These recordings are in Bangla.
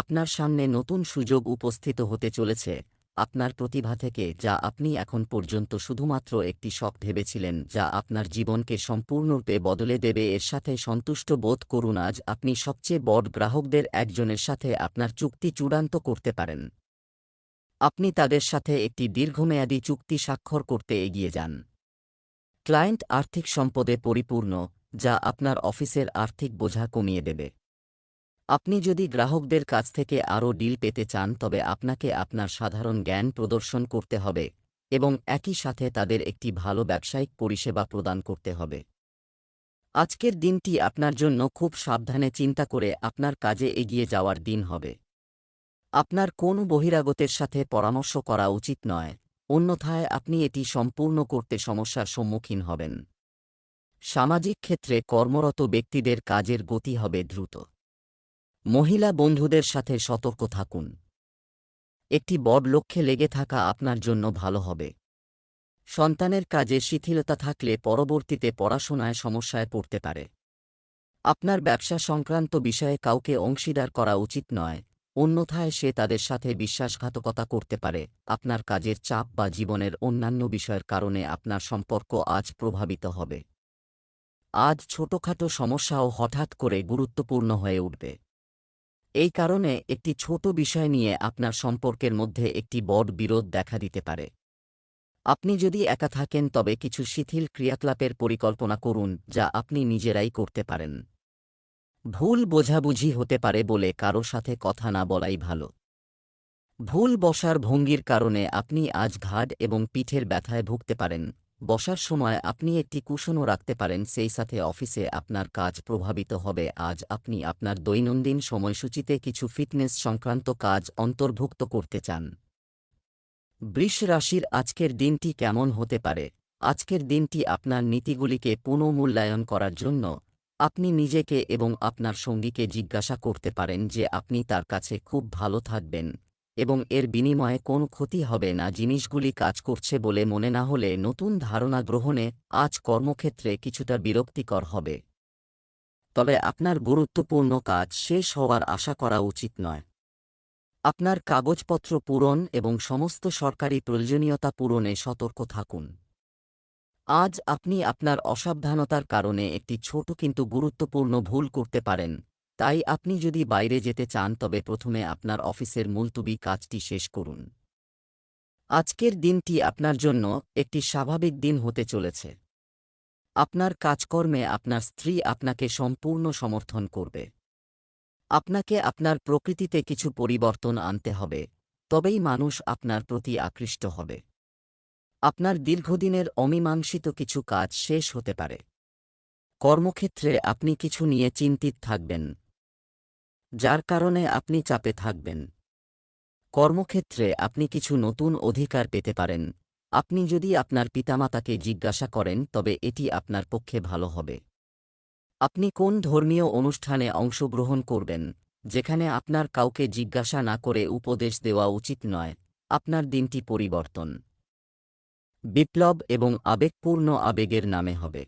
আপনার সামনে নতুন সুযোগ উপস্থিত হতে চলেছে, আপনার প্রতিভা থেকে, যা আপনি এখন পর্যন্ত শুধুমাত্র একটি শখ ভেবেছিলেন, যা আপনার জীবনকে সম্পূর্ণরূপে বদলে দেবে, এর সাথে সন্তুষ্ট বোধ করুন, আজ আপনি সবচেয়ে বড় গ্রাহকদের একজনের সাথে আপনার চুক্তি চূড়ান্ত করতে পারেন। আপনি তাদের সাথে একটি দীর্ঘমেয়াদী চুক্তি স্বাক্ষর করতে এগিয়ে যান। ক্লায়েন্ট আর্থিক সম্পদে পরিপূর্ণ, যা আপনার অফিসের আর্থিক বোঝা কমিয়ে দেবে। আপনি যদি গ্রাহকদের কাছ থেকে আরও ডিল পেতে চান, তবে আপনাকে আপনার সাধারণ জ্ঞান প্রদর্শন করতে হবে এবং একই সাথে তাদের একটি ভালো ব্যবসায়িক পরিষেবা প্রদান করতে হবে। আজকের দিনটি আপনার জন্য খুব সাবধানে চিন্তা করে আপনার কাজে এগিয়ে যাওয়ার দিন হবে। আপনার কোন বহিরাগতের সাথে পরামর্শ করা উচিত নয়, অন্যথায় আপনি এটি সম্পূর্ণ করতে সমস্যার সম্মুখীন হবেন। সামাজিক ক্ষেত্রে কর্মরত ব্যক্তিদের কাজের গতি হবে দ্রুত। মহিলা বন্ধুদের সাথে সতর্ক থাকুন। একটি বড় লক্ষ্যে লেগে থাকা আপনার জন্য ভালো হবে। সন্তানের কাজে শিথিলতা থাকলে পরবর্তীতে পড়াশোনায় সমস্যায় পড়তে পারে। আপনার ব্যবসা সংক্রান্ত বিষয়ে কাউকে অংশীদার করা উচিত নয়, অন্যথায় সে তাদের সাথে বিশ্বাসঘাতকতা করতে পারে। আপনার কাজের চাপ বা জীবনের অন্যান্য বিষয়ের কারণে আপনার সম্পর্ক আজ প্রভাবিত হবে। আজ ছোটখাটো সমস্যাও হঠাৎ করে গুরুত্বপূর্ণ হয়ে উঠবে। এই কারণে একটি ছোট বিষয় নিয়ে আপনার সম্পর্কের মধ্যে একটি বড় বিরোধ দেখা দিতে পারে। আপনি যদি একা থাকেন, তবে কিছু শিথিল ক্রিয়াকলাপের পরিকল্পনা করুন, যা আপনি নিজেরাই করতে পারেন। ভুল বোঝাবুঝি হতে পারে বলে কারও সাথে কথা না বলাই ভালো। ভুল বসার ভঙ্গির কারণে আপনি আজ ঘাড় এবং পিঠের ব্যথায় ভুগতে পারেন। বসার সময় আপনি একটি কুশনও রাখতে পারেন, সেই সাথে অফিসে আপনার কাজ প্রভাবিত হবে। আজ আপনি আপনার দৈনন্দিন সময়সূচিতে কিছু ফিটনেস সংক্রান্ত কাজ অন্তর্ভুক্ত করতে চান। বৃষ রাশির আজকের দিনটি কেমন হতে পারে? আজকের দিনটি আপনার নীতিগুলিকে পুনঃমূল্যায়ন করার জন্য আপনি নিজেকে এবং আপনার সঙ্গীকে জিজ্ঞাসা করতে পারেন যে আপনি তার কাছে খুব ভালো থাকবেন। এবং এর বিনিময়ে কোনো ক্ষতি হবে না। জিনিসগুলি কাজ করছে বলে মনে না হলে নতুন ধারণা গ্রহণে আজ কর্মক্ষেত্রে কিছুটা বিরক্তিকর হবে। তবে আপনার গুরুত্বপূর্ণ কাজ শেষ হওয়ার আশা করা উচিত নয়। আপনার কাগজপত্র পূরণ এবং সমস্ত সরকারি প্রয়োজনীয়তা পূরণে সতর্ক থাকুন। আজ আপনি আপনার অসাবধানতার কারণে একটি ছোট কিন্তু গুরুত্বপূর্ণ ভুল করতে পারেন। তাই আপনি যদি বাইরে যেতে চান, তবে প্রথমে আপনার অফিসের মুলতুবি কাজটি শেষ করুন। আজকের দিনটি আপনার জন্য একটি স্বাভাবিক দিন হতে চলেছে। আপনার কাজকর্মে আপনার স্ত্রী আপনাকে সম্পূর্ণ সমর্থন করবে। আপনাকে আপনার প্রকৃতিতে কিছু পরিবর্তন আনতে হবে, তবেই মানুষ আপনার প্রতি আকৃষ্ট হবে। আপনার দীর্ঘদিনের অমীমাংসিত কিছু কাজ শেষ হতে পারে। কর্মক্ষেত্রে আপনি কিছু নিয়ে চিন্তিত থাকবেন। যার কারণে আপনি চাপে থাকবেন। কর্মক্ষেত্রে আপনি কিছু নতুন অধিকার পেতে পারেন। আপনি যদি আপনার পিতামাতাকে জিজ্ঞাসা করেন, তবে এটি আপনার পক্ষে ভালো হবে। আপনি কোন ধর্মীয় অনুষ্ঠানে অংশগ্রহণ করবেন, যেখানে আপনার কাউকে জিজ্ঞাসা না করে উপদেশ দেওয়া উচিত নয়, আপনার দিনটি পরিবর্তন। বিপ্লব এবং আবেগপূর্ণ আবেগের নামে হবে।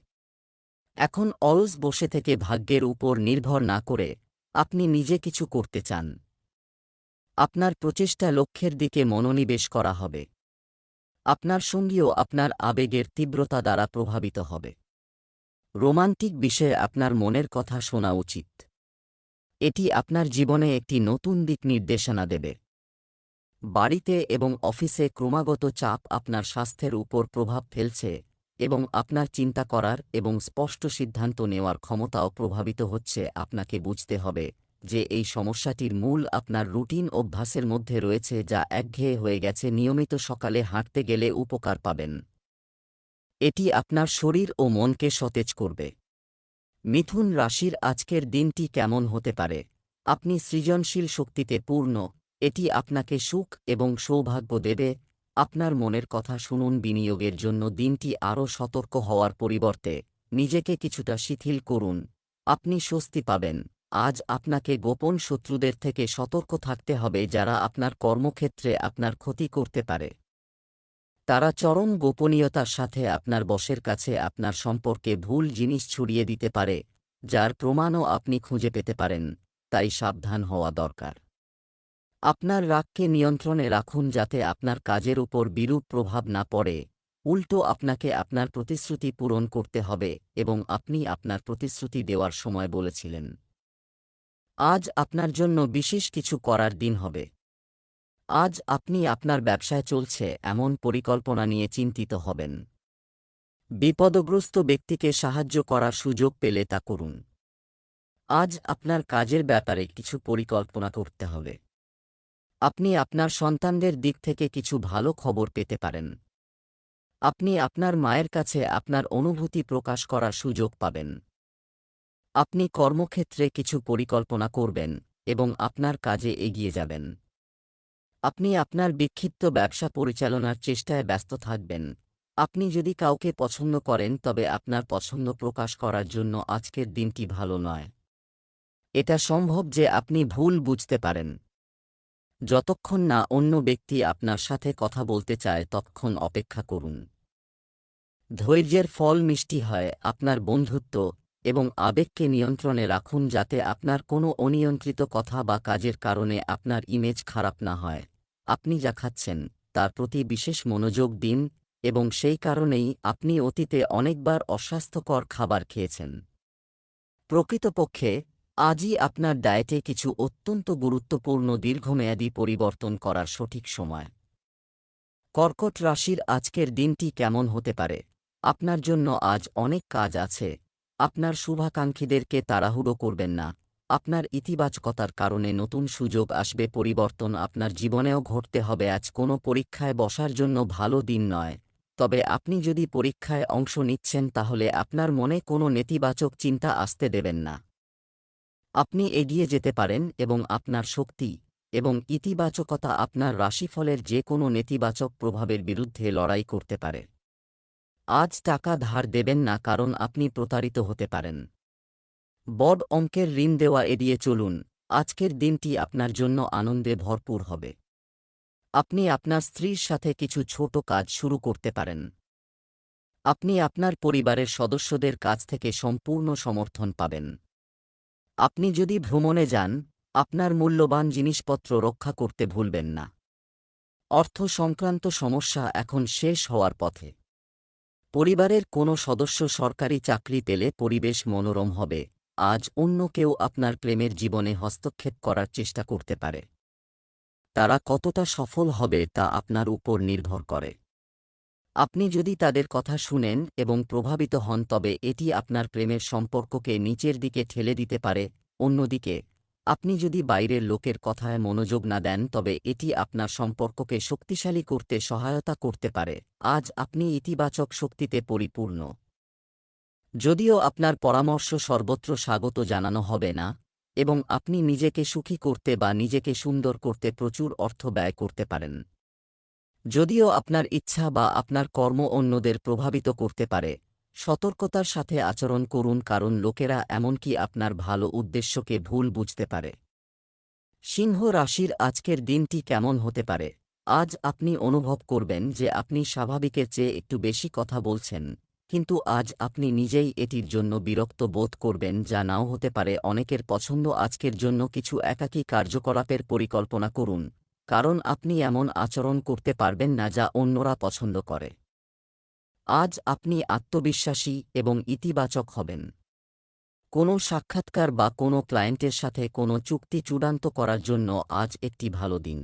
এখন অলস বসে থেকে ভাগ্যের উপর নির্ভর না করে আপনি নিজে কিছু করতে চান। আপনার প্রচেষ্টা লক্ষ্যের দিকে মনোনিবেশ করা হবে। আপনার সঙ্গীও আপনার আবেগের তীব্রতা দ্বারা প্রভাবিত হবে। রোমান্টিক বিষয়ে আপনার মনের কথা শোনা উচিত। এটি আপনার জীবনে একটি নতুন দিক নির্দেশনা দেবে। বাড়িতে এবং অফিসে ক্রমাগত চাপ আপনার স্বাস্থ্যের উপর প্রভাব ফেলছে। এবং আপনার চিন্তা করার এবং স্পষ্ট সিদ্ধান্ত নেওয়ার ক্ষমতাও প্রভাবিত হচ্ছে। আপনাকে বুঝতে হবে যে এই সমস্যাটির মূল আপনার রুটিন অভ্যাসের মধ্যে রয়েছে যা একঘেয়ে হয়ে গেছে। নিয়মিত সকালে হাঁটতে গেলে উপকার পাবেন। এটি আপনার শরীর ও মনকে সতেজ করবে। মিথুন রাশির আজকের দিনটি কেমন হতে পারে? আপনি সৃজনশীল শক্তিতে পূর্ণ। এটি আপনাকে সুখ এবং সৌভাগ্য দেবে। আপনার মনের কথা শুনুন, বিনিয়োগের জন্য দিনটি আরও সতর্ক হওয়ার পরিবর্তে নিজেকে কিছুটা শিথিল করুন। আপনি স্বস্তি পাবেন। আজ আপনাকে গোপন শত্রুদের থেকে সতর্ক থাকতে হবে যারা আপনার কর্মক্ষেত্রে আপনার ক্ষতি করতে পারে। তারা চরম গোপনীয়তার সাথে আপনার বসের কাছে আপনার সম্পর্কে ভুল জিনিস ছড়িয়ে দিতে পারে, যার প্রমাণও আপনি খুঁজে পেতে পারেন, তাই সাবধান হওয়া দরকার। আপনার রাগকে নিয়ন্ত্রণে রাখুন যাতে আপনার কাজের উপর বিরূপ প্রভাব না পড়ে। উল্টো আপনাকে আপনার প্রতিশ্রুতি পূরণ করতে হবে এবং আপনি আপনার প্রতিশ্রুতি দেওয়ার সময় বলেছিলেন। আজ আপনার জন্য বিশেষ কিছু করার দিন হবে। আজ আপনি আপনার ব্যবসায় চলছে এমন পরিকল্পনা নিয়ে চিন্তিত হবেন। বিপদগ্রস্ত ব্যক্তিকে সাহায্য করার সুযোগ পেলে তা করুন। আজ আপনার কাজের ব্যাপারে কিছু পরিকল্পনা করতে হবে। আপনি আপনার সন্তানদের দিক থেকে কিছু ভালো খবর পেতে পারেন। আপনি আপনার মায়ের কাছে আপনার অনুভূতি প্রকাশ করার সুযোগ পাবেন। আপনি কর্মক্ষেত্রে কিছু পরিকল্পনা করবেন এবং আপনার কাজে এগিয়ে যাবেন। আপনি আপনার বিক্ষিপ্ত ব্যবসা পরিচালনার চেষ্টায় ব্যস্ত থাকবেন। আপনি যদি কাউকে পছন্দ করেন, তবে আপনার পছন্দ প্রকাশ করার জন্য আজকের দিনটি ভালো নয়। এটা সম্ভব যে আপনি ভুল বুঝতে পারেন। যতক্ষণ না অন্য ব্যক্তি আপনার সাথে কথা বলতে চায়, ততক্ষণ অপেক্ষা করুন। ধৈর্যের ফল মিষ্টি হয় আপনার বন্ধুত্ব এবং আবেগকে নিয়ন্ত্রণে রাখুন যাতে আপনার কোনো অনিয়ন্ত্রিত কথা বা কাজের কারণে আপনার ইমেজ খারাপ না হয়। আপনি যা খাচ্ছেন, তার প্রতি বিশেষ মনোযোগ দিন এবং সেই কারণেই আপনি অতীতে অনেকবার অস্বাস্থ্যকর খাবার খেয়েছেন। প্রকৃতপক্ষে আজই আপনার ডায়েটে কিছু অত্যন্ত গুরুত্বপূর্ণ দীর্ঘমেয়াদী পরিবর্তন করার সঠিক সময়। কর্কট রাশির আজকের দিনটি কেমন হতে পারে? আপনার জন্য আজ অনেক কাজ আছে। আপনার শুভাকাঙ্ক্ষীদেরকে তাড়াহুড়ো করবেন না। আপনার ইতিবাচকতার কারণে নতুন সুযোগ আসবে, পরিবর্তন আপনার জীবনেও ঘটতে হবে। আজ কোনো পরীক্ষায় বসার জন্য ভালো দিন নয়। তবে আপনি যদি পরীক্ষায় অংশ নিচ্ছেন, তাহলে আপনার মনে কোনো নেতিবাচক চিন্তা আসতে দেবেন না। আপনি এগিয়ে যেতে পারেন এবং আপনার শক্তি এবং ইতিবাচকতা আপনার রাশিফলের যে কোনো নেতিবাচক প্রভাবের বিরুদ্ধে লড়াই করতে পারে। আজ টাকা ধার দেবেন না কারণ আপনি প্রতারিত হতে পারেন। বড় অঙ্কের ঋণ দেওয়া এড়িয়ে চলুন। আজকের দিনটি আপনার জন্য আনন্দে ভরপুর হবে। আপনি আপনার স্ত্রীর সাথে কিছু ছোট কাজ শুরু করতে পারেন। আপনি আপনার পরিবারের সদস্যদের কাছ থেকে সম্পূর্ণ সমর্থন পাবেন। আপনি যদি ভ্রমণে যান, আপনার মূল্যবান জিনিসপত্র রক্ষা করতে ভুলবেন না। অর্থ সংক্রান্ত সমস্যা এখন শেষ হওয়ার পথে। পরিবারের কোনো সদস্য সরকারি চাকরি পেলে পরিবেশ মনোরম হবে, আজ অন্য কেউ আপনার প্রেমের জীবনে হস্তক্ষেপ করার চেষ্টা করতে পারে। তারা কতটা সফল হবে তা আপনার উপর নির্ভর করে। আপনি যদি তাদের কথা শুনেন এবং প্রভাবিত হন, তবে এটি আপনার প্রেমের সম্পর্ককে নিচের দিকে ঠেলে দিতে পারে, অন্যদিকে, আপনি যদি বাইরের লোকের কথায় মনোযোগ না দেন, তবে এটি আপনার সম্পর্ককে শক্তিশালী করতে সহায়তা করতে পারে। আজ আপনি ইতিবাচক শক্তিতে পরিপূর্ণ। যদিও আপনার পরামর্শ সর্বত্র স্বাগত জানানো হবে না, এবং আপনি নিজেকে সুখী করতে বা নিজেকে সুন্দর করতে প্রচুর অর্থ ব্যয় করতে পারেন। যদিও আপনার ইচ্ছা বা আপনার কর্ম অন্যদের প্রভাবিত করতে পারে, সতর্কতার সাথে আচরণ করুন কারণ লোকেরা এমনকি আপনার ভালো উদ্দেশ্যকে ভুল বুঝতে পারে। সিংহ রাশির আজকের দিনটি কেমন হতে পারে? আজ আপনি অনুভব করবেন যে আপনি স্বাভাবিকের চেয়ে একটু বেশি কথা বলছেন, কিন্তু আজ আপনি নিজেই এটির জন্য বিরক্ত বোধ করবেন যা নাও হতে পারে। অনেকের পছন্দ আজকের জন্য কিছু একাকী কার্যকলাপের পরিকল্পনা করুন। কারণ আপনি এমন আচরণ করতে পারবেন না যা অন্যরা পছন্দ করে। আজ আপনি আত্মবিশ্বাসী এবং ইতিবাচক হবেন। কোনো সাক্ষাৎকার বা কোনো ক্লায়েন্টের সাথে কোনো চুক্তি চূড়ান্ত করার জন্য আজ একটি ভালো দিন।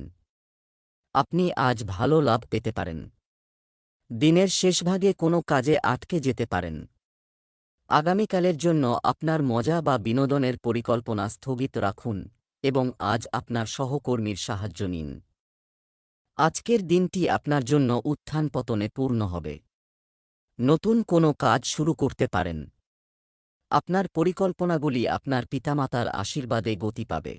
আপনি আজ ভালো লাভ পেতে পারেন। দিনের শেষভাগে কোনো কাজে আটকে যেতে পারেন। আগামীকালের জন্য আপনার মজা বা বিনোদনের পরিকল্পনা স্থগিত রাখুন। এবং আজ আপনার সহকর্মীর সাহায্য নিন। আজকের দিনটি আপনার জন্য উত্থান পতনে পূর্ণ হবে। নতুন কোনো কাজ শুরু করতে পারেন। আপনার পরিকল্পনাগুলি আপনার পিতামাতার আশীর্বাদে গতি পাবে।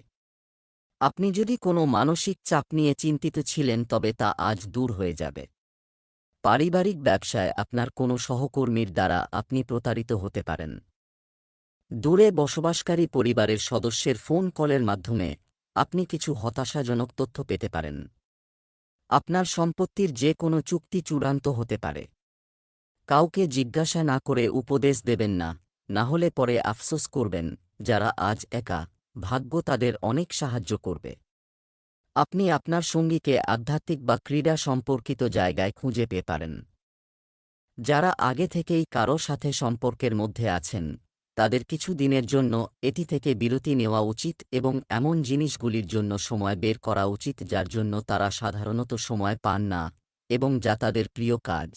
আপনি যদি কোনো মানসিক চাপ নিয়ে চিন্তিত ছিলেন, তবে তা আজ দূর হয়ে যাবে। পারিবারিক ব্যবসায় আপনার কোনো সহকর্মীর দ্বারা আপনি প্রতারিত হতে পারেন। দূরে বসবাসকারী পরিবারের সদস্যের ফোন কলের মাধ্যমে আপনি কিছু হতাশাজনক তথ্য পেতে পারেন। আপনার সম্পত্তির যে কোনো চুক্তি চূড়ান্ত হতে পারে। কাউকে জিজ্ঞাসা না করে উপদেশ দেবেন না না হলে পরে আফসোস করবেন যারা আজ একা, ভাগ্য তাদের অনেক সাহায্য করবে। আপনি আপনার সঙ্গীকে আধ্যাত্মিক বা ক্রীড়া সম্পর্কিত জায়গায় খুঁজে পেয়ে পারেন। যারা আগে থেকেই কারও সাথে সম্পর্কের মধ্যে আছেন তাদের কিছু দিনের জন্য এটি থেকে বিরতি নেওয়া উচিত এবং এমন জিনিসগুলির জন্য সময় বের করা উচিত যার জন্য তারা সাধারণত সময় পান না এবং যা তাদের প্রিয় কাজ।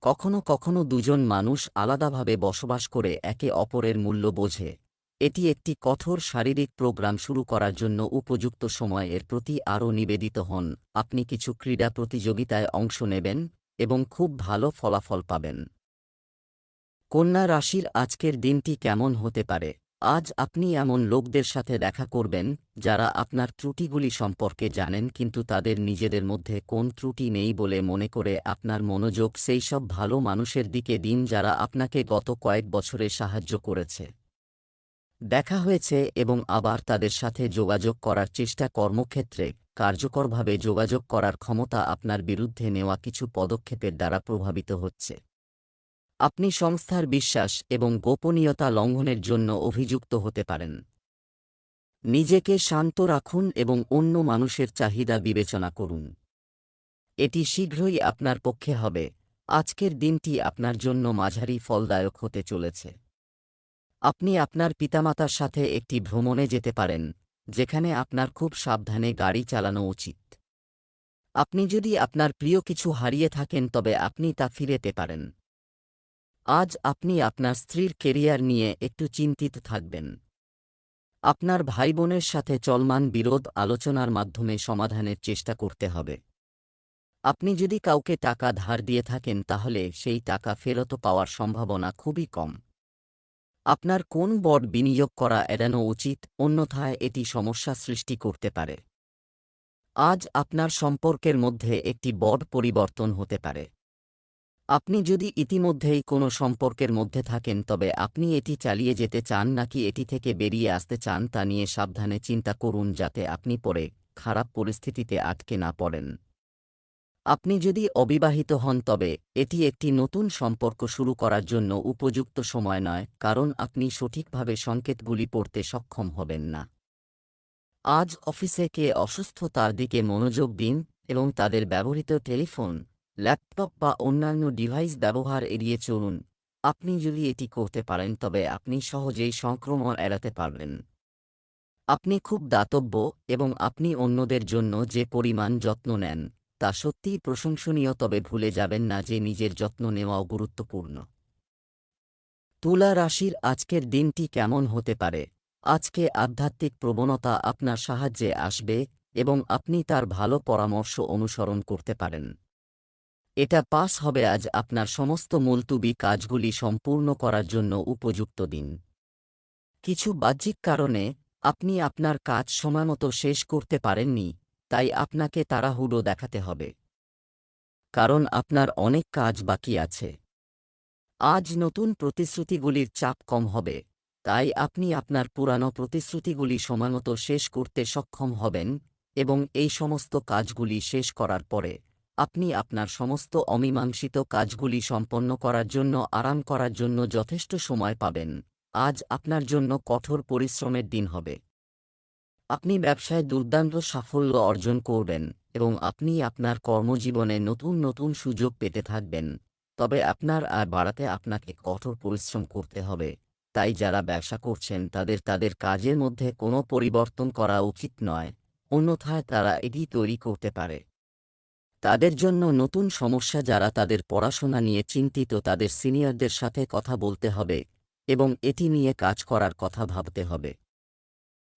কখনো কখনো দুজন মানুষ আলাদাভাবে বসবাস করে একে অপরের মূল্য বোঝে। এটি একটি কঠোর শারীরিক প্রোগ্রাম শুরু করার জন্য উপযুক্ত সময় এর প্রতি আরও নিবেদিত হন। আপনি কিছু ক্রীড়া প্রতিযোগিতায় অংশ নেবেন এবং খুব ভালো ফলাফল পাবেন। কন্যা রাশির আজকের দিনটি কেমন হতে পারে? আজ আপনি এমন লোকদের সাথে দেখা করবেন, যারা আপনার ত্রুটিগুলি সম্পর্কে জানেন কিন্তু তাদের নিজেদের মধ্যে কোন ত্রুটি নেই বলে মনে করে আপনার মনোযোগ সেই সব ভালো মানুষের দিকে দিন যারা আপনাকে গত কয়েক বছরে সাহায্য করেছে। দেখা হয়েছে এবং আবার তাদের সাথে যোগাযোগ করার চেষ্টা কর্মক্ষেত্রে কার্যকরভাবে যোগাযোগ করার ক্ষমতা আপনার বিরুদ্ধে নেওয়া কিছু পদক্ষেপের দ্বারা প্রভাবিত হচ্ছে। আপনি সংস্থার বিশ্বাস এবং গোপনীয়তা লঙ্ঘনের জন্য অভিযুক্ত হতে পারেন। নিজেকে শান্ত রাখুন এবং অন্য মানুষের চাহিদা বিবেচনা করুন। এটি শীঘ্রই আপনার পক্ষে হবে। আজকের দিনটি আপনার জন্য মাঝারি ফলদায়ক হতে চলেছে। আপনি আপনার পিতামাতার সাথে একটি ভ্রমণে যেতে পারেন, যেখানে আপনার খুব সাবধানে গাড়ি চালানো উচিত। আপনি যদি আপনার প্রিয় কিছু হারিয়ে থাকেন, তবে আপনি তা ফিরেতে পারেন। আজ আপনি আপনার স্ত্রীর কেরিয়ার নিয়ে একটু চিন্তিত থাকবেন। আপনার ভাই বোনের সাথে চলমান বিরোধ আলোচনার মাধ্যমে সমাধানের চেষ্টা করতে হবে। আপনি যদি কাউকে টাকা ধার দিয়ে থাকেন, তাহলে সেই টাকা ফেরত পাওয়ার সম্ভাবনা খুবই কম। আপনার কোন বড বিনিয়োগ করা এড়ানো উচিত, অন্যথায় এটি সমস্যা সৃষ্টি করতে পারে। আজ আপনার সম্পর্কের মধ্যে একটি বড পরিবর্তন হতে পারে। আপনি যদি ইতিমধ্যেই কোনো সম্পর্কের মধ্যে থাকেন, তবে আপনি এটি চালিয়ে যেতে চান নাকি এটি থেকে বেরিয়ে আসতে চান তা নিয়ে সাবধানে চিন্তা করুন যাতে আপনি পরে খারাপ পরিস্থিতিতে আটকে না পড়েন। আপনি যদি অবিবাহিত হন, তবে এটি একটি নতুন সম্পর্ক শুরু করার জন্য উপযুক্ত সময় নয়, কারণ আপনি সঠিকভাবে সংকেতগুলি পড়তে সক্ষম হবেন না। আজ অফিসে কে অসুস্থ তার দিকে মনোযোগ দিন এবং তাদের ব্যবহৃত টেলিফোন ল্যাপটপ বা অন্যান্য ডিভাইস ব্যবহার এড়িয়ে চলুন। আপনি যদি এটি করতে পারেন, তবে আপনি সহজেই সংক্রমণ এড়াতে পারবেন। আপনি খুব দাতব্য এবং আপনি অন্যদের জন্য যে পরিমাণ যত্ন নেন, তা সত্যিই প্রশংসনীয়, তবে ভুলে যাবেন না যে নিজের যত্ন নেওয়াও গুরুত্বপূর্ণ। তুলা রাশির আজকের দিনটি কেমন হতে পারে? আজকে আধ্যাত্মিক প্রবণতা আপনার সাহায্যে আসবে এবং আপনি তার ভালো পরামর্শ অনুসরণ করতে পারেন। এটা পাস হবে আজ আপনার সমস্ত মুলতুবি কাজগুলি সম্পূর্ণ করার জন্য উপযুক্ত দিন। কিছু বাহ্যিক কারণে, আপনি আপনার কাজ সময়মতো শেষ করতে পারেননি, তাই আপনাকে তাড়াহুড়ো দেখাতে হবে। কারণ আপনার অনেক কাজ বাকি আছে। আজ নতুন প্রতিশ্রুতিগুলির চাপ কম হবে, তাই আপনি আপনার পুরানো প্রতিশ্রুতিগুলি সময়মতো শেষ করতে সক্ষম হবেন এবং এই সমস্ত কাজগুলি শেষ করার পরে আপনি আপনার সমস্ত অমীমাংসিত কাজগুলি সম্পন্ন করার জন্য, আরাম করার জন্য যথেষ্ট সময় পাবেন। আজ আপনার জন্য কঠোর পরিশ্রমের দিন হবে। আপনি ব্যবসায় দুর্দান্ত সাফল্য অর্জন করবেন এবং আপনি আপনার কর্মজীবনে নতুন নতুন সুযোগ পেতে থাকবেন। তবে আপনার আয় বাড়াতে আপনাকে কঠোর পরিশ্রম করতে হবে। তাই যারা ব্যবসা করছেন, তাদের তাদের কাজের মধ্যে কোনো পরিবর্তন করা উচিত নয়। অন্যথায় তারা এটি তৈরি করতে পারে। তাদের জন্য নতুন সমস্যা যারা তাদের পড়াশোনা নিয়ে চিন্তিত তাদের সিনিয়রদের সাথে কথা বলতে হবে এবং এটি নিয়ে কাজ করার কথা ভাবতে হবে।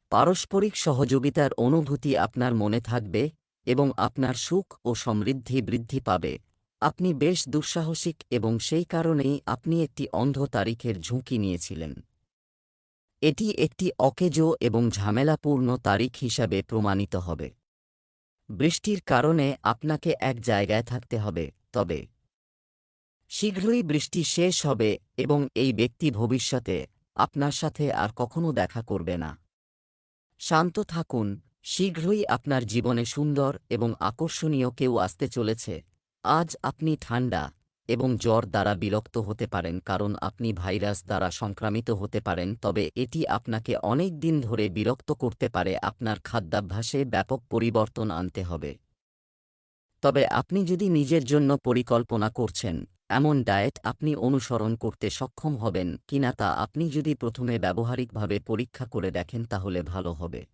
পারস্পরিক সহযোগিতার অনুভূতি আপনার মনে থাকবে এবং আপনার সুখ ও সমৃদ্ধি বৃদ্ধি পাবে। আপনি বেশ দুঃসাহসিক এবং সেই কারণেই আপনি একটি অন্ধ তারিখের ঝুঁকি নিয়েছিলেন। এটি একটি অকেজো এবং ঝামেলাপূর্ণ তারিখ হিসাবে প্রমাণিত হবে। বৃষ্টির কারণে আপনাকে এক জায়গায় থাকতে হবে, তবে শীঘ্রই বৃষ্টি শেষ হবে এবং এই ব্যক্তি ভবিষ্যতে আপনার সাথে আর কখনো দেখা করবে না। শান্ত থাকুন, শীঘ্রই আপনার জীবনে সুন্দর এবং আকর্ষণীয় কেউ আসতে চলেছে। আজ আপনি ঠান্ডা এবং জ্বর দ্বারা বিরক্ত হতে পারেন কারণ আপনি ভাইরাস দ্বারা সংক্রামিত হতে পারেন, তবে এটি আপনাকে অনেক দিন ধরে বিরক্ত করতে পারে। আপনার খাদ্যাভ্যাসে ব্যাপক পরিবর্তন আনতে হবে। তবে আপনি যদি নিজের জন্য পরিকল্পনা করছেন, এমন ডায়েট আপনি অনুসরণ করতে সক্ষম হবেন কিনা তা আপনি যদি প্রথমে ব্যবহারিকভাবে পরীক্ষা করে দেখেন তাহলে ভালো হবে।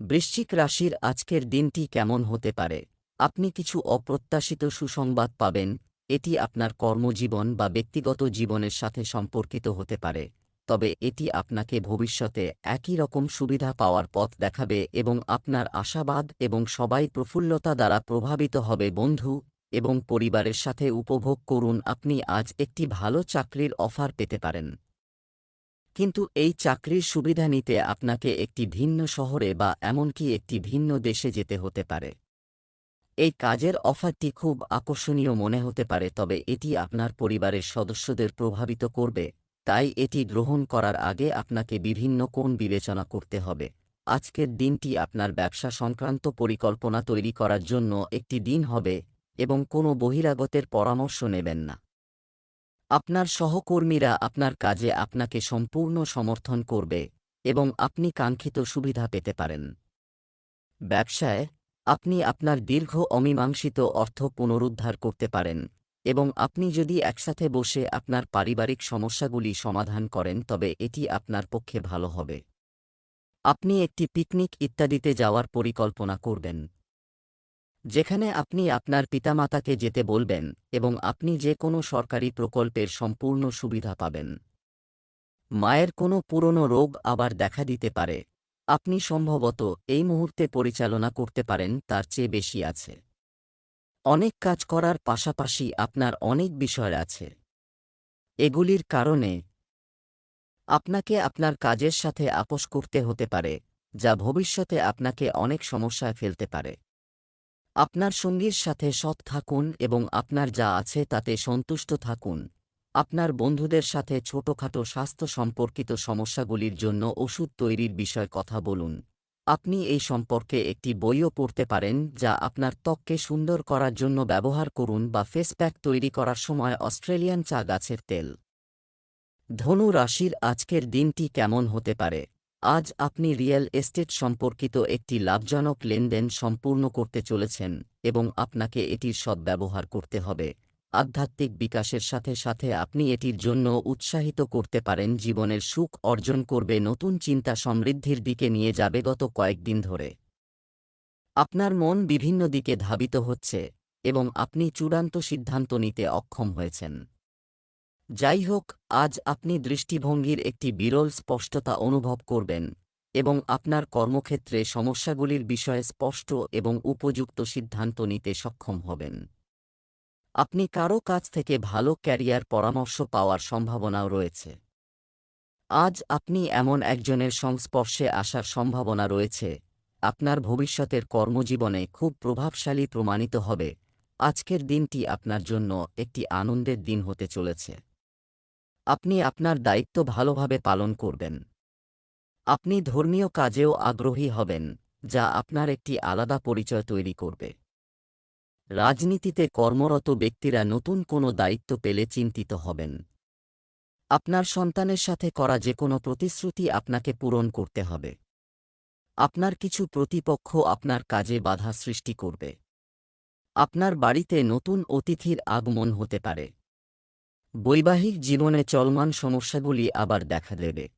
বৃশ্চিক রাশির আজকের দিনটি কেমন হতে পারে? আপনি কিছু অপ্রত্যাশিত সুসংবাদ পাবেন এটি আপনার কর্মজীবন বা ব্যক্তিগত জীবনের সাথে সম্পর্কিত হতে পারে, তবে এটি আপনাকে ভবিষ্যতে একই রকম সুবিধা পাওয়ার পথ দেখাবে এবং আপনার আশাবাদ এবং সবাই প্রফুল্লতা দ্বারা প্রভাবিত হবে বন্ধু এবং পরিবারের সাথে উপভোগ করুন আপনি আজ একটি ভালো চাকরির অফার পেতে পারেন। কিন্তু এই চাকরির সুবিধা নিতে আপনাকে একটি ভিন্ন শহরে বা এমনকি একটি ভিন্ন দেশে যেতে হতে পারে। এই কাজের অফারটি খুব আকর্ষণীয় মনে হতে পারে, তবে এটি আপনার পরিবারের সদস্যদের প্রভাবিত করবে। তাই এটি গ্রহণ করার আগে আপনাকে বিভিন্ন কোণ বিবেচনা করতে হবে। আজকের দিনটি আপনার ব্যবসা সংক্রান্ত পরিকল্পনা তৈরি করার জন্য একটি দিন হবে এবং কোনো বহিরাগতের পরামর্শ নেবেন না। আপনার সহকর্মীরা আপনার কাজে আপনাকে সম্পূর্ণ সমর্থন করবে এবং আপনি কাঙ্ক্ষিত সুবিধা পেতে পারেন। ব্যবসায় আপনি আপনার দীর্ঘ অমীমাংসিত অর্থ পুনরুদ্ধার করতে পারেন এবং আপনি যদি একসাথে বসে আপনার পারিবারিক সমস্যাগুলি সমাধান করেন তবে এটি আপনার পক্ষে ভালো হবে। আপনি একটি পিকনিক ইত্যাদিতে যাওয়ার পরিকল্পনা করবেন, যেখানে আপনি আপনার পিতামাতাকে যেতে বলবেন এবং আপনি যে কোনো সরকারি প্রকল্পের সম্পূর্ণ সুবিধা পাবেন। মায়ের কোনো পুরনো রোগ আবার দেখা দিতে পারে। আপনি সম্ভবত এই মুহূর্তে পরিচালনা করতে পারেন, তার চেয়ে বেশি আছে। অনেক কাজ করার পাশাপাশি আপনার অনেক বিষয় আছে। এগুলির কারণে আপনাকে আপনার কাজের সাথে আপোষ করতে হতে পারে, যা ভবিষ্যতে আপনাকে অনেক সমস্যায় ফেলতে পারে। আপনার সঙ্গীর সাথে সৎ থাকুন এবং আপনার যা আছে তাতে সন্তুষ্ট থাকুন। আপনার বন্ধুদের সাথে ছোটখাটো স্বাস্থ্য সম্পর্কিত সমস্যাগুলির জন্য ওষুধ তৈরির বিষয় কথা বলুন। আপনি এই সম্পর্কে একটি বইও পড়তে পারেন, যা আপনার ত্বককে সুন্দর করার জন্য ব্যবহার করুন বা ফেস প্যাক তৈরি করার সময় অস্ট্রেলিয়ান চা গাছের তেল। ধনু রাশির আজকের দিনটি কেমন হতে পারে? আজ আপনি রিয়েল এস্টেট সম্পর্কিত একটি লাভজনক লেনদেন সম্পূর্ণ করতে চলেছেন এবং আপনাকে এটির সদ্ব্যবহার করতে হবে। আধ্যাত্মিক বিকাশের সাথে সাথে আপনি এটির জন্য উৎসাহিত করতে পারেন, জীবনের সুখ অর্জন করবে, নতুন চিন্তা সমৃদ্ধির দিকে নিয়ে যাবে গত কয়েকদিন ধরে। আপনার মন বিভিন্ন দিকে ধাবিত হচ্ছে এবং আপনি চূড়ান্ত সিদ্ধান্ত নিতে অক্ষম হয়েছেন। যাই হোক, আজ আপনি দৃষ্টিভঙ্গির একটি বিরল স্পষ্টতা অনুভব করবেন এবং আপনার কর্মক্ষেত্রে সমস্যাগুলির বিষয়ে স্পষ্ট এবং উপযুক্ত সিদ্ধান্ত নিতে সক্ষম হবেন। আপনি কারও কাছ থেকে ভালো ক্যারিয়ার পরামর্শ পাওয়ার সম্ভাবনাও রয়েছে। আজ আপনি এমন একজনের সংস্পর্শে আসার সম্ভাবনা রয়েছে। আপনার ভবিষ্যতের কর্মজীবনে খুব প্রভাবশালী প্রমাণিত হবে। আজকের দিনটি আপনার জন্য একটি আনন্দের দিন হতে চলেছে। আপনি আপনার দায়িত্ব ভালোভাবে পালন করবেন। আপনি ধর্মীয় কাজেও আগ্রহী হবেন, যা আপনার একটি আলাদা পরিচয় তৈরি করবে। রাজনীতিতে কর্মরত ব্যক্তিরা নতুন কোনো দায়িত্ব পেলে চিন্তিত হবেন। আপনার সন্তানের সাথে করা যে কোনো প্রতিশ্রুতি আপনাকে পূরণ করতে হবে। আপনার কিছু প্রতিপক্ষ আপনার কাজে বাধা সৃষ্টি করবে। আপনার বাড়িতে নতুন অতিথির আগমন হতে পারে। বৈবাহিক জীবনে চলমান সমস্যাগুলি আবার দেখা দেবে।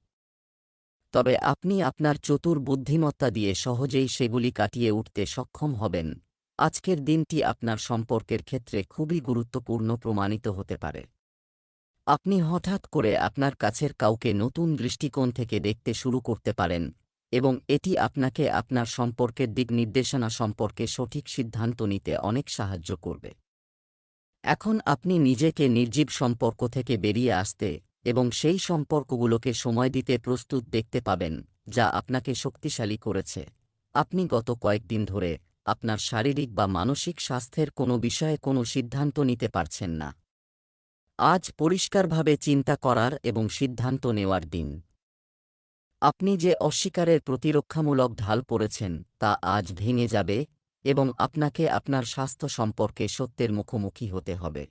তবে আপনি আপনার চতুর বুদ্ধিমত্তা দিয়ে সহজেই সেগুলি কাটিয়ে উঠতে সক্ষম হবেন। আজকের দিনটি আপনার সম্পর্কের ক্ষেত্রে খুবই গুরুত্বপূর্ণ প্রমাণিত হতে পারে। আপনি হঠাৎ করে আপনার কাছের কাউকে নতুন দৃষ্টিকোণ থেকে দেখতে শুরু করতে পারেন এবং এটি আপনাকে আপনার সম্পর্কের দিক নির্দেশনা সম্পর্কে সঠিক সিদ্ধান্ত নিতে অনেক সাহায্য করবে। এখন আপনি নিজেকে নির্জীব সম্পর্ক থেকে বেরিয়ে আসতে এবং সেই সম্পর্কগুলোকে সময় দিতে প্রস্তুত দেখতে পাবেন, যা আপনাকে শক্তিশালী করেছে। আপনি গত কয়েকদিন ধরে আপনার শারীরিক বা মানসিক স্বাস্থ্যের কোনো বিষয়ে কোনো সিদ্ধান্ত নিতে পারছেন না। আজ পরিষ্কারভাবে চিন্তা করার এবং সিদ্ধান্ত নেওয়ার দিন। আপনি যে অস্বীকারের প্রতিরক্ষামূলক ঢাল পড়েছেন তা আজ ভেঙে যাবে এবং আপনাকে আপনার স্বাস্থ্য সম্পর্কে সত্যের মুখোমুখি হতে হবে।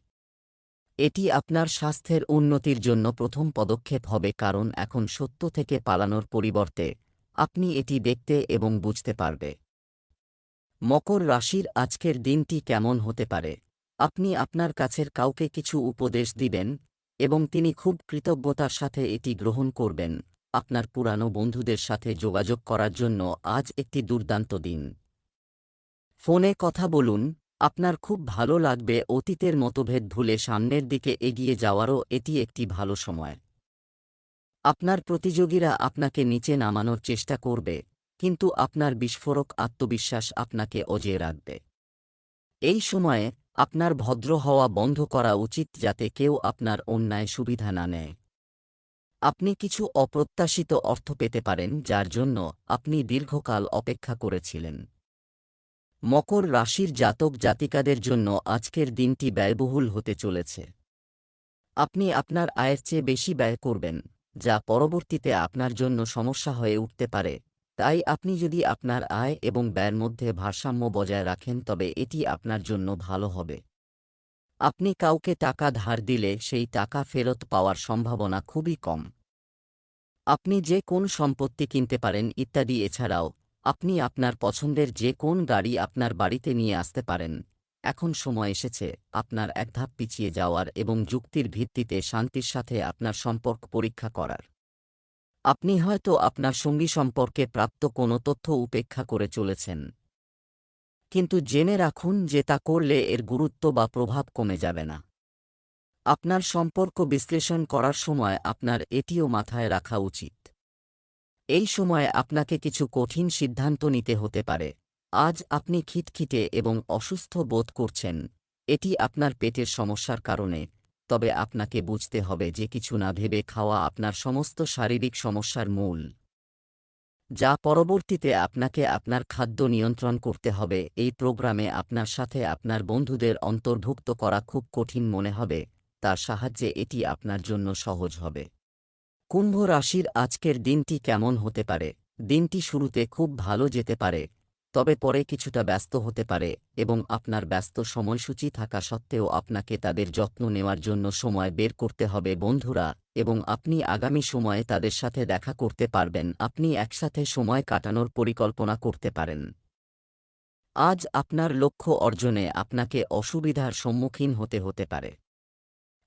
এটি আপনার স্বাস্থ্যের উন্নতির জন্য প্রথম পদক্ষেপ হবে কারণ এখন সত্য থেকে পালানোর পরিবর্তে আপনি এটি দেখতে এবং বুঝতে পারবে। মকর রাশির আজকের দিনটি কেমন হতে পারে? আপনি আপনার কাছের কাউকে কিছু উপদেশ দিবেন এবং তিনি খুব কৃতজ্ঞতার সাথে এটি গ্রহণ করবেন। আপনার পুরানো বন্ধুদের সাথে যোগাযোগ করার জন্য আজ একটি দুর্দান্ত দিন। ফোনে কথা বলুন, আপনার খুব ভালো লাগবে অতীতের মতভেদ ভুলে সামনের দিকে এগিয়ে যাওয়ারও এটি একটি ভালো সময়। আপনার প্রতিযোগীরা আপনাকে নিচে নামানোর চেষ্টা করবে। কিন্তু আপনার বিস্ফোরক আত্মবিশ্বাস আপনাকে অজেয় রাখবে। এই সময়ে আপনার ভদ্র হওয়া বন্ধ করা উচিত যাতে কেউ আপনার অন্যায় সুবিধা না নেয়। আপনি কিছু অপ্রত্যাশিত অর্থ পেতে পারেন যার জন্য আপনি দীর্ঘকাল অপেক্ষা করেছিলেন। মকর রাশির জাতক জাতিকাদের জন্য আজকের দিনটি ব্যয়বহুল হতে চলেছে। আপনি আপনার আয়ের চেয়ে বেশি ব্যয় করবেন, যা পরবর্তীতে আপনার জন্য সমস্যা হয়ে উঠতে পারে। তাই আপনি যদি আপনার আয় এবং ব্যয়ের মধ্যে ভারসাম্য বজায় রাখেন, তবে এটি আপনার জন্য ভালো হবে। আপনি কাউকে টাকা ধার দিলে সেই টাকা ফেরত পাওয়ার সম্ভাবনা খুবই কম। আপনি যে কোন সম্পত্তি কিনতে পারেন ইত্যাদি এছাড়াও, আপনি আপনার পছন্দের যে কোন গাড়ি আপনার বাড়িতে নিয়ে আসতে পারেন। এখন সময় এসেছে আপনার এক ধাপ পিছিয়ে যাওয়ার এবং যুক্তির ভিত্তিতে শান্তির সাথে আপনার সম্পর্ক পরীক্ষা করার। আপনি হয়তো আপনার সঙ্গী সম্পর্কে প্রাপ্ত কোনো তথ্য উপেক্ষা করে চলেছেন। কিন্তু জেনে রাখুন যে তা করলে এর গুরুত্ব বা প্রভাব কমে যাবে না। আপনার সম্পর্ক বিশ্লেষণ করার সময় আপনার এটিও মাথায় রাখা উচিত। এই সময় আপনাকে কিছু কঠিন সিদ্ধান্ত নিতে হতে পারে। আজ আপনি খিটখিটে এবং অসুস্থ বোধ করছেন। এটি আপনার পেটের সমস্যার কারণে। তবে আপনাকে বুঝতে হবে যে কিছু না ভেবে খাওয়া আপনার সমস্ত শারীরিক সমস্যার মূল। যা পরবর্তীতে আপনাকে আপনার খাদ্য নিয়ন্ত্রণ করতে হবে। এই প্রোগ্রামে আপনার সাথে আপনার বন্ধুদের অন্তর্ভুক্ত করা খুব কঠিন মনে হবে। তার সাহায্যে এটি আপনার জন্য সহজ হবে। কুম্ভ রাশির আজকের দিনটি কেমন হতে পারে? দিনটি শুরুতে খুব ভালো যেতে পারে। তবে পরে কিছুটা ব্যস্ত হতে পারে এবং আপনার ব্যস্ত সময়সূচি থাকা সত্ত্বেও আপনাকে তাদের যত্ন নেওয়ার জন্য সময় বের করতে হবে, বন্ধুরা, এবং আপনি আগামী সময়ে তাদের সাথে দেখা করতে পারবেন। আপনি একসাথে সময় কাটানোর পরিকল্পনা করতে পারেন। আজ আপনার লক্ষ্য অর্জনে আপনাকে অসুবিধার সম্মুখীন হতে হতে পারে।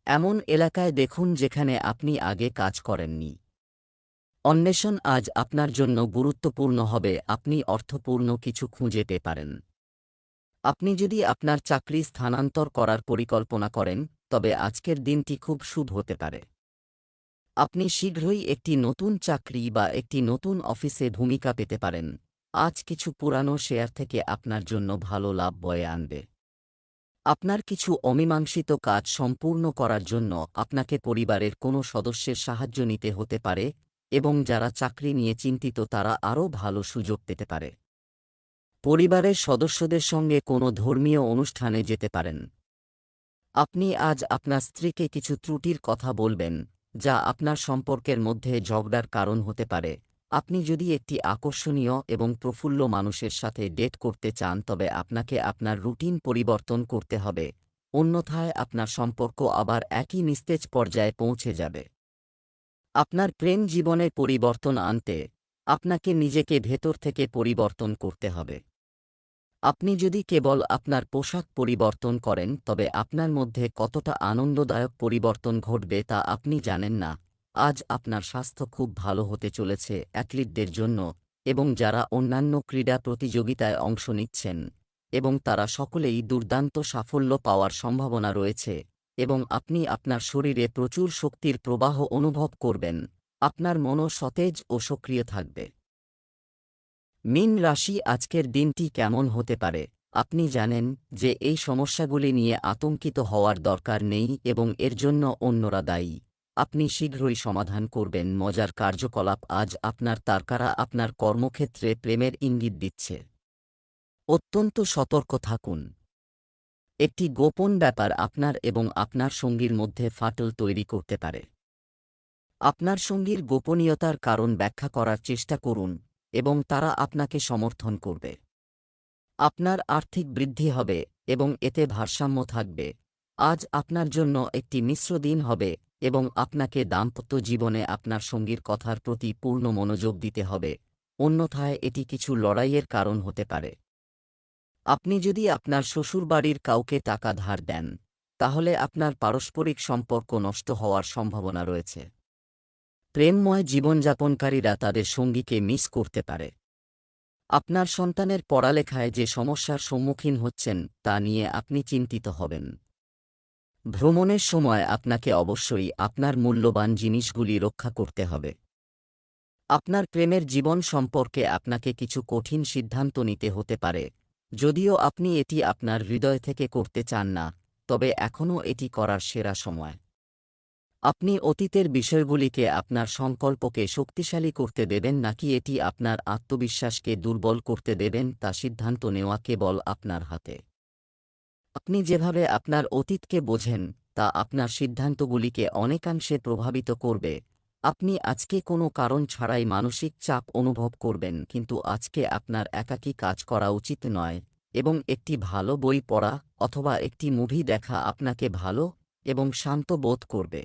এমন এলাকায় দেখুন যেখানে আপনি আগে কাজ করেননি। অন্বেষণ আজ আপনার জন্য গুরুত্বপূর্ণ হবে, আপনি অর্থপূর্ণ কিছু খুঁজে পেতে পারেন। আপনি যদি আপনার চাকরি স্থানান্তর করার পরিকল্পনা করেন, তবে আজকের দিনটি খুব শুভ হতে পারে। আপনি শীঘ্রই একটি নতুন চাকরি বা একটি নতুন অফিসে ভূমিকা পেতে পারেন। আজ কিছু পুরানো শেয়ার থেকে আপনার জন্য ভালো লাভ বয়ে আনবে। আপনার কিছু অমীমাংসিত কাজ সম্পূর্ণ করার জন্য আপনাকে পরিবারের কোনো সদস্যের সাহায্য নিতে হতে পারে এবং যারা চাকরি নিয়ে চিন্তিত তারা আরও ভালো সুযোগ পেতে পারে। পরিবারের সদস্যদের সঙ্গে কোনো ধর্মীয় অনুষ্ঠানে যেতে পারেন। আপনি আজ আপনার স্ত্রীকে কিছু ত্রুটির কথা বলবেন, যা আপনার সম্পর্কের মধ্যে ঝগড়ার কারণ হতে পারে। আপনি যদি একটি আকর্ষণীয় এবং প্রফুল্ল মানুষের সাথে ডেট করতে চান, তবে আপনাকে আপনার রুটিন পরিবর্তন করতে হবে। অন্যথায় আপনার সম্পর্ক আবার একই নিস্তেজ পর্যায়ে পৌঁছে যাবে। আপনার প্রেম জীবনে পরিবর্তন আনতে আপনাকে নিজেকে ভেতর থেকে পরিবর্তন করতে হবে। আপনি যদি কেবল আপনার পোশাক পরিবর্তন করেন, তবে আপনার মধ্যে কতটা আনন্দদায়ক পরিবর্তন ঘটবে তা আপনি জানেন না। আজ আপনার স্বাস্থ্য খুব ভালো হতে চলেছে অ্যাথলিটদের জন্য এবং যারা অন্যান্য ক্রীড়া প্রতিযোগিতায় অংশ নিচ্ছেন এবং তারা সকলেই দুর্দান্ত সাফল্য পাওয়ার সম্ভাবনা রয়েছে। এবং আপনি আপনার শরীরে প্রচুর শক্তির প্রবাহ অনুভব করবেন। আপনার মনও সতেজ ও সক্রিয় থাকবে। মিন রাশি, আজকের দিনটি কেমন হতে পারে? আপনি জানেন যে এই সমস্যাগুলি নিয়ে আতঙ্কিত হওয়ার দরকার নেই এবং এর জন্য অন্যরা দায়ী। আপনি শীঘ্রই সমাধান করবেন। মজার কার্যকলাপ আজ আপনার তারকারা আপনার কর্মক্ষেত্রে প্রেমের ইঙ্গিত দিচ্ছে। অত্যন্ত সতর্ক থাকুন। একটি গোপন ব্যাপার আপনার এবং আপনার সঙ্গীর মধ্যে ফাটল তৈরি করতে পারে। আপনার সঙ্গীর গোপনীয়তার কারণ ব্যাখ্যা করার চেষ্টা করুন, এবং তারা আপনাকে সমর্থন করবে। আপনার আর্থিক বৃদ্ধি হবে, এবং এতে ভারসাম্য থাকবে। আজ আপনার জন্য একটি মিশ্র দিন হবে, এবং আপনাকে দাম্পত্য জীবনে আপনার সঙ্গীর কথার প্রতি পূর্ণ মনোযোগ দিতে হবে। অন্যথায় এটি কিছু লড়াইয়ের কারণ হতে পারে। আপনি যদি আপনার শ্বশুরবাড়ির কাউকে টাকা ধার দেন, তাহলে আপনার পারস্পরিক সম্পর্ক নষ্ট হওয়ার সম্ভাবনা রয়েছে। প্রেমময় জীবনযাপনকারীরা তাদের সঙ্গীকে মিস করতে পারে। আপনার সন্তানের পড়ালেখায় যে সমস্যার সম্মুখীন হচ্ছেন, তা নিয়ে আপনি চিন্তিত হবেন। ভ্রমণের সময় আপনাকে অবশ্যই আপনার মূল্যবান জিনিসগুলি রক্ষা করতে হবে। আপনার প্রেমের জীবন সম্পর্কে আপনাকে কিছু কঠিন সিদ্ধান্ত নিতে হতে পারে। যদিও আপনি এটি আপনার হৃদয় থেকে করতে চান না, তবে এখনও এটি করার সেরা সময়। আপনি অতীতের বিষয়গুলিকে আপনার সংকল্পকে শক্তিশালী করতে দেবেন নাকি এটি আপনার আত্মবিশ্বাসকে দুর্বল করতে দেবেন তা সিদ্ধান্ত নেওয়া কেবল আপনার হাতে। আপনি যেভাবে আপনার অতীতকে বোঝেন, তা আপনার সিদ্ধান্তগুলিকে অনেকাংশে প্রভাবিত করবে। আপনি আজকে কোনো কারণ ছাড়াই মানসিক চাপ অনুভব করবেন, কিন্তু আজকে আপনার একাকী কাজ করা উচিত নয় এবং একটি ভালো বই পড়া অথবা একটি মুভি দেখা আপনাকে ভালো এবং শান্ত বোধ করবে।